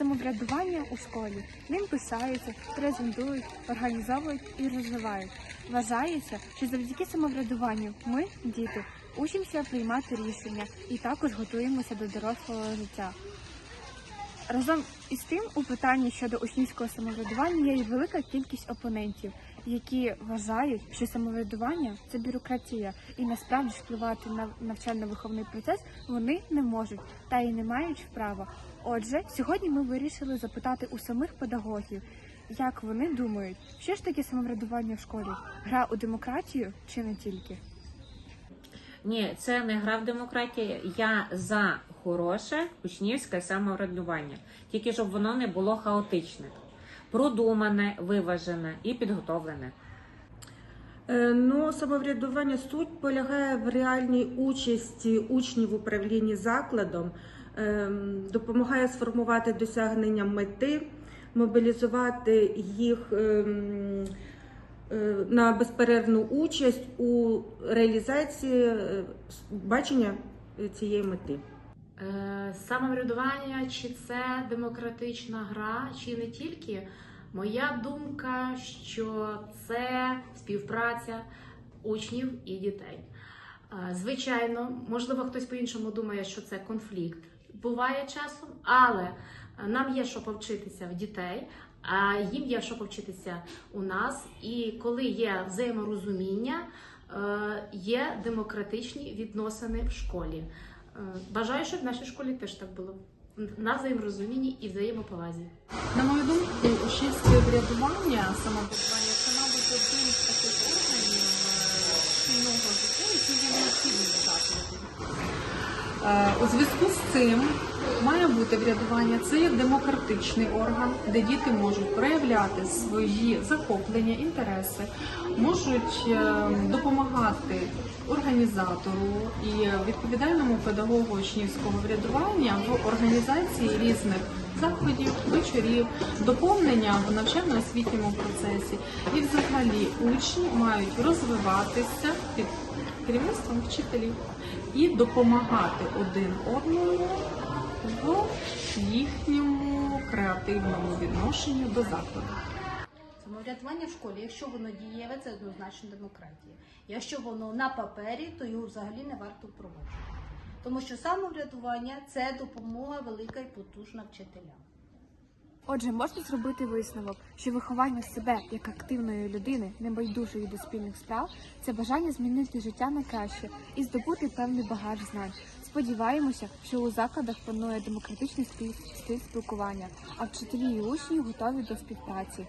самоврядування у школі. Ним пишаються, презентують, організовують і розвивають. Вважається, що завдяки самоврядуванню ми, діти, учимося приймати рішення і також готуємося до дорослого життя. Разом із тим, у питанні щодо учнівського самоврядування є велика кількість опонентів, які вважають, що самоврядування це бюрократія, і насправді впливати на навчально-виховний процес вони не можуть та й не мають права. Отже, сьогодні ми вирішили запитати у самих педагогів, як вони думають, що ж таке самоврядування в школі? Гра у демократію чи не тільки? Ні, це не гра в демократію. Я за хороше учнівське самоврядування, тільки щоб воно не було хаотичне, продумане, виважене і підготовлене. Е, Ну, самоврядування суть полягає в реальній участі учнів в управлінні закладом, ем, допомагає сформувати досягнення мети, мобілізувати їх ем, е, на безперервну участь у реалізації е, бачення цієї мети. Е, Самоврядування, чи це демократична гра, чи не тільки. Моя думка, що це співпраця учнів і дітей. Е, Звичайно, можливо, хтось по-іншому думає, що це конфлікт. Буває часом, але нам є що повчитися в дітей, а їм є що повчитися у нас. І коли є взаєморозуміння, е, є демократичні відносини в школі. Е, Бажаю, щоб в нашій школі теж так було на взаєморозумінні і взаємоповазі. На мою думку, учнівське врядування, самоврядування це, мабуть, один з таких органів е, шкільного життя, який є необхідним. Е, У зв'язку з цим має бути врядування. Це є демократичний орган, де діти можуть проявляти свої захоплення, інтереси, можуть е, допомагати організатору і відповідальному педагогу учнівського врядування в організації різних заходів, вечорів, доповнення в навчально-освітньому процесі. І взагалі учні мають розвиватися під керівництвом вчителів і допомагати один одному в їхньому креативному відношенню до закладу. Самоврядування в школі, якщо воно дієве, це однозначно демократія. Якщо воно на папері, то його взагалі не варто впроваджувати. Тому що самоврядування це допомога велика і потужна вчителям. Отже, можна зробити висновок, що виховання себе як активної людини, небайдужої до спільних справ, це бажання змінити життя на краще і здобути певний багаж знань. Сподіваємося, що у закладах панує демократичний стиль спілкування, а вчителі і учні готові до співпраці.